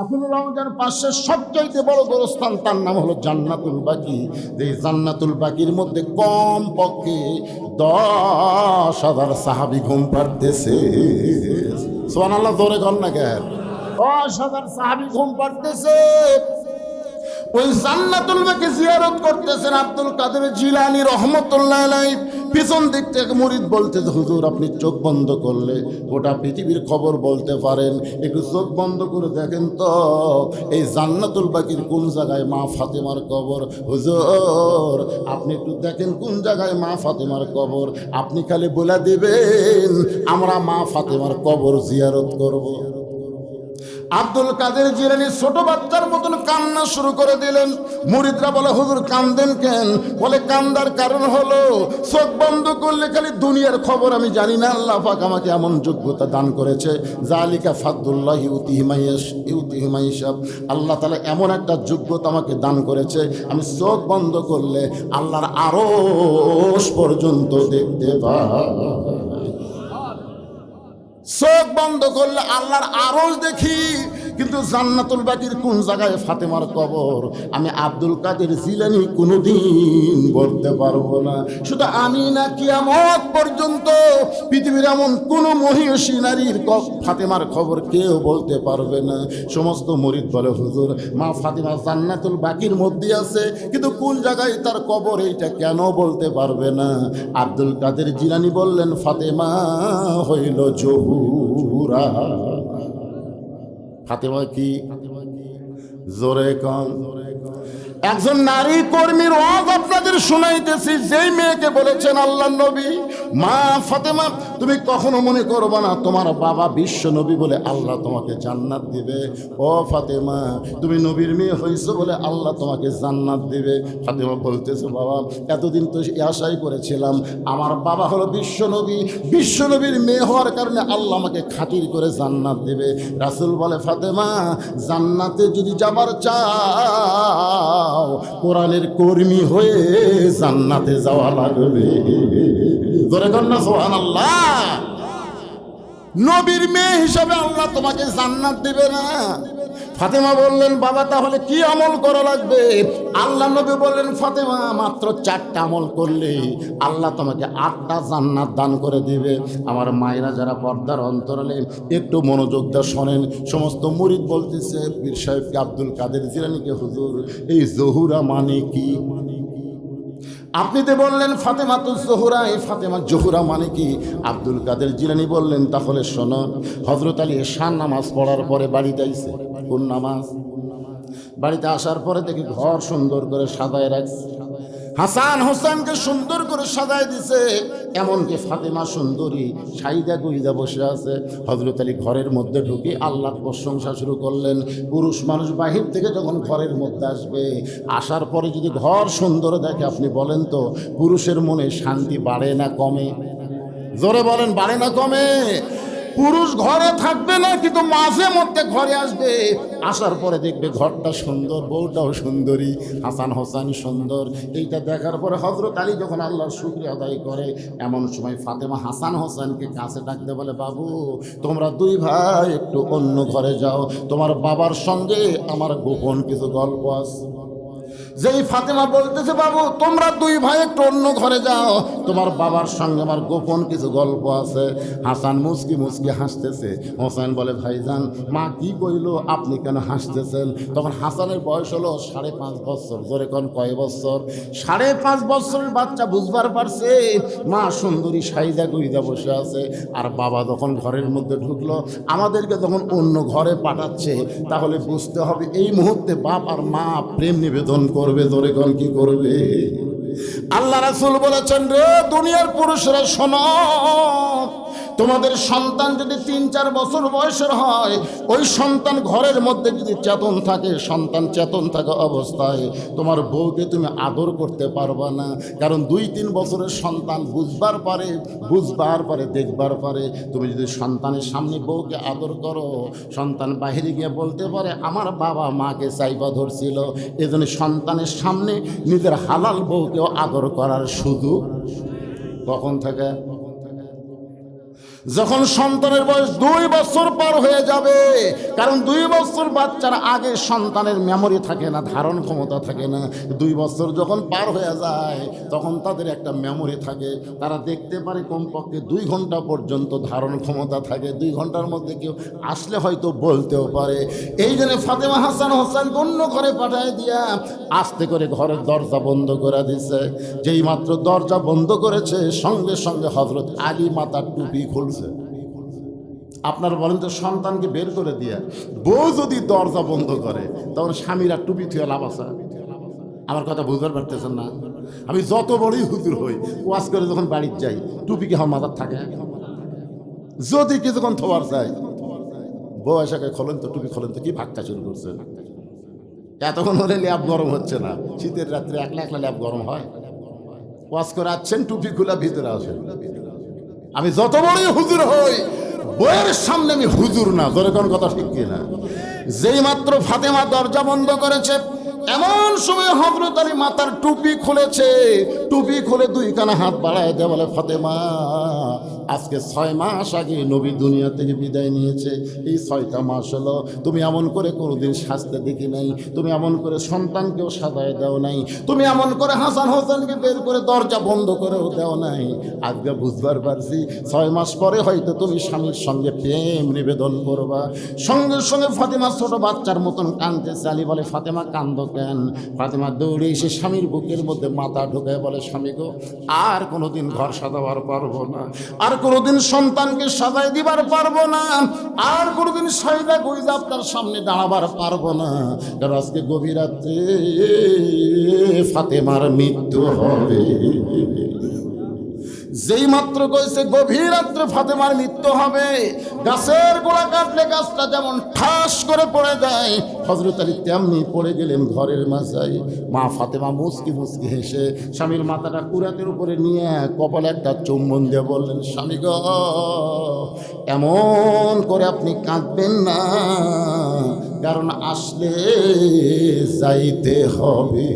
রাসূলুল্লাহ রমজান পাশের সবচাইতে বড় গোরস্থান, তার নাম হলো জান্নাতুল বাকি। যে জান্নাতুল বাকির মধ্যে কম পক্ষে দশ হাজার সাহাবি ঘুম পাড়তেছে। সোয়ান আল্লাহ ধরে কর না কেন? দশ হাজার সাহাবি ঘুম পাড়তেছে। ওই জান্নাতুল বাকি জিয়ারত করতেছেন আব্দুল কাদের জিলানি রহমতুল্লাহ পিছন দিক থেকে মুরিদ বলতেছে হুজুর, আপনি চোখ বন্ধ করলে গোটা পৃথিবীর খবর বলতে পারেন। একটু চোখ বন্ধ করে দেখেন তো, এই জান্নাতুল বাকির কোন জায়গায় মা ফাতেমার কবর? হুজুর, আপনি একটু দেখেন কোন জায়গায় মা ফাতেমার কবর? আপনি খালি বলে দিবেন, আমরা মা ফাতেমার কবর জিয়ারত করব। আব্দুল কাদের জিরানি ছোট বাচ্চার মতন কান্না শুরু করে দিলেন। মুরিদরা বলে, হুজুর, কান্দেন কেন? বলে, কান্দার কারণ হলো চোখ বন্ধ করলে খালি দুনিয়ার খবর আমি জানি না। আল্লাহ পাক আমাকে এমন যোগ্যতা দান করেছে। জালিকা ফাদুল্লাহ ইউতিহিমাইয়াস ইউতিহিমাইসাব আল্লাহ তালা এমন একটা যোগ্যতা আমাকে দান করেছে। আমি চোখ বন্ধ করলে আল্লাহর আরও পর্যন্ত দেখতে পাই। চোখ বন্ধ করলে আল্লাহর আরজ দেখি। কিন্তু জান্নাতুল বাকির কোন জায়গায় ফাতেমার কবর? আমি আব্দুল কাদের জিলানি কোনোদিন বলতে পারব না। শুধু আমি না, কিয়ামত পর্যন্ত পৃথিবীর এমন কোনো মহিষী, নারীর ফাতেমার খবর কেউ বলতে পারবে না। সমস্ত মরিদ বলে, হুজুর, মা ফাতেমা জান্নাতুল বাকির মধ্যে আছে, কিন্তু কোন জায়গায় তার কবর এইটা কেন বলতে পারবে না? আব্দুল কাদের জিলানি বললেন, ফাতেমা হইল জহুরা। ফাতেমা কি? জোরে কন। একজন নারী কর্মীর আপনাদের শোনাইতেছি, যেই মেয়েকে বলেছেন আল্লাহ নবী, মা ফাতেমা, তুমি কখনো মনে করবে না, তোমার বাবা বিশ্ব নবী বলে আল্লাহ তোমাকে জান্নাত দিবে। ও ফাতেমা, তুমি নবীর মেয়ে হয়েছো বলে আল্লাহ তোমাকে জান্নাত দিবে। ফাতেমা বলতেছে, বাবা, এতদিন তো আশাই করেছিলাম, আমার বাবা হলো বিশ্ব নবী, বিশ্ব নবীর মেয়ে হওয়ার কারণে আল্লাহ আমাকে খাতির করে জান্নাত দেবে। রাসুল বলে, ফাতেমা, জান্নাতে যদি যাবার চাও কোরআনের কর্মী হয়ে জান্নাতে যাওয়া লাগবে। ধরে না সোহান আল্লাহ নবীর মেয়ে হিসাবে আল্লাহ তোমাকে জান্নাত দেবে না। ফাতেমা বললেন, বাবা, তাহলে কি আমল করা লাগবে? আল্লাহ নবী বললেন, ফাতেমা, মাত্র চারটা আমল করলে আল্লাহ তোমাকে আটটা জান্নাত দান করে দিবে। আমার মায়েরা যারা পর্দার অন্তরালে, একটু মনোযোগ দা শোনেন। সমস্ত মুরিদ বলতেছে, পীর সাহেবকে আব্দুল কাদের জিরানিকে হুজুর, এই জহুরা মানে কি? আপনি তো বললেন ফাতেমা তো জোহরা এই ফাতেমা জহুরা মানে কি? আব্দুল কাদের জিলানি বললেন, তাহলে শোনো হজরত আলী এশান নামাজ পড়ার পরে বাড়িতে আইছে কোন নামাজ? বাড়িতে আসার পরে দেখি ঘর সুন্দর করে সাজায় রাখছে। হাসান হোসেনকে সুন্দর করে সাজায় দিছে। এমনকি ফাতেমা সুন্দরী সাইদা গুইদা বসে আছে। হজরত আলী ঘরের মধ্যে ঢুকে আল্লাহর প্রশংসা শুরু করলেন। পুরুষ মানুষ বাহির থেকে যখন ঘরের মধ্যে আসবে, আসার পরে যদি ঘর সুন্দর দেখে, আপনি বলেন তো, পুরুষের মনে শান্তি বাড়ে না কমে? জোরে বলেন, বাড়ে না কমে? পুরুষ ঘরে থাকবে না, কিন্তু মাঝে মধ্যে ঘরে আসবে। আসার পরে দেখবে ঘরটা সুন্দর, বউটাও সুন্দরী, হাসান হোসেন সুন্দর। এইটা দেখার পরে হজরত আলী যখন আল্লাহর শুক্রিয়া আদায় করে, এমন সময় ফাতেমা হাসান হোসেনকে কাছে ডাকতে বলে, বাবু, তোমরা দুই ভাই একটু অন্য ঘরে যাও। তোমার বাবার সঙ্গে আমার গোপন কিছু গল্প আছে। যেই ফাতেমা বলতেছে, বাবু, তোমরা দুই ভাই একটু অন্য ঘরে যাও। তোমার বাবার সঙ্গে আমার গোপন কিছু গল্প আছে। হাসান মুসকি মুসকি হাসতেছে। হোসেন বলে, ভাইজান, মা কি কইলো? আপনি কেন হাসতেছেন? তখন হাসানের বয়স হলো সাড়ে পাঁচ বছর। জোরে কোন কয় বছর? সাড়ে পাঁচ বছরের বাচ্চা বুঝবার পারছে। মা সুন্দরী সাইদা গুইদা বসে আছে। আর বাবা যখন ঘরের মধ্যে ঢুকলো, আমাদেরকে যখন অন্য ঘরে পাঠাচ্ছে, তাহলে বুঝতে হবে এই মুহূর্তে বাপ আর মা প্রেম নিবেদন করবে ধরে কন কি করবে? আল্লাহ রাসুল বলেছেন রে দুনিয়ার পুরুষরা শোনো তোমাদের সন্তান যদি তিন, চার বছর বয়সের হয়, ওই সন্তান ঘরের মধ্যে যদি চেতন থাকে, সন্তান চেতন থাকা অবস্থায় তোমার বউকে তুমি আদর করতে পারবা না। কারণ দুই, তিন বছরের সন্তান বুঝবার পারে বুঝবার পারে, দেখবার পারে। তুমি যদি সন্তানের সামনে বউকে আদর করো, সন্তান বাহিরে গিয়ে বলতে পারে, আমার বাবা মাকে চাইবা ধরছিল। এজন্য সন্তানের সামনে নিজের হালাল বউকেও আদর করার সুযোগ কখন থেকে। যখন সন্তানের বয়স দুই বছর পার হয়ে যাবে, কারণ দুই বছর বাচ্চার আগে সন্তানের মেমোরি থাকে না, ধারণ ক্ষমতা থাকে না, দুই বছর যখন পার হয়ে যায়, তখন তাদের একটা মেমোরি থাকে। তারা দেখতে পারে কমপক্ষে দুই ঘণ্টা পর্যন্ত ধারণ ক্ষমতা থাকে, দুই ঘণ্টার মধ্যে কেউ আসলে হয়তো বলতেও পারে। এই জন্য ফাতেমা হাসান হোসেন অন্য ঘরে পাঠায় দিয়া আস্তে করে ঘরের দরজা বন্ধ করে দিছে। যেই মাত্র দরজা বন্ধ করেছে, সঙ্গে সঙ্গে হজরত আলী মাতার টুপি খুলছে। আপনারা বলেন তো, সন্তানকে বের করে দিয়ে, বউ যদি দরজা বন্ধ করে, তখন স্বামীরা টুপি থুয়ে লাভ আছে? আমার কথা বুঝতে পারতেছেন না? আমি যত বড়ই হুজুর হই, ওয়াজ করে যখন বাড়ির যাই, টুপি কি আমার মাথার থাকে? যদি কিছুক্ষণ থোয়ার চাই বউ এসাকে খোলেন তো, টুপি খোলেন তো, কি ভাগটা শুরু করছে? এতক্ষণ হলে ল্যাব গরম হচ্ছে না। শীতের রাত্রে একলা একলা ল্যাব গরম হয়। ওয়াজ করে আছেন টুপি খোলা ভিতরে আসেন। আমি যত বড়ই হুজুর হই, বইয়ের সামনে আমি হুজুর না। ধরে কোন কথা ঠিক কিনা যেই মাত্র ফাতেমা দরজা বন্ধ করেছে, এমন সময় হজরত আলী মাতার টুপি খুলেছে। টুপি খুলে দুই কানা হাত বাড়ায় দেওয়ালে ফাতেমা আজকে ছয় মাস আগে নবী দুনিয়া থেকে বিদায় নিয়েছে। এই ছয়টা মাস হলো, তুমি এমন করে কোনোদিন সাজতে দেখি নাই, তুমি এমন করে সন্তানকেও সাজায় দাও নাই, তুমি এমন করে হাসান হোসেনকে বের করে দরজা বন্ধ করেও দেও নাই। আজকে বুঝবার পারছি, ছয় মাস পরে হয়তো তুমি স্বামীর সঙ্গে প্রেম নিবেদন করবা। সঙ্গে সঙ্গে ফাতেমা ছোট বাচ্চার মতন কানতে চালি বলে, ফাতেমা কান্দ কেন? ফাতেমা দৌড়ে এসে স্বামীর বুকের মধ্যে মাথা ঢোকায় বলে, স্বামী গো, আর কোনোদিন ঘর সাজাবার পারব না। আর কোনোদিন সন্তানকে সাজাই দিবার পারব না, আর কোনোদিন সাইদা গইজা আপনার সামনে দাঁড়াবার পারব না। আজকে গভীরাতে ফাতেমার মৃত্যু হবে। যেই মাত্র কইছে, গভীর রাত্রে ফাতেমার মৃত্যু হবে, গাছের গোড়া কাটলে গাছটা যেমন ঠাস করে পড়ে যায় হজরত আলী তেমনি পড়ে গেলেন ঘরের মাঝাই মা ফাতেমা মুসকি মুসকি হেসে স্বামীর মাথাটা কুরাতের উপরে নিয়ে কপালে একটা চুম্বন দিয়ে বললেন, স্বামী গ, এমন করে আপনি কাঁদবেন না, কারণ আসলে যাইতে হবে।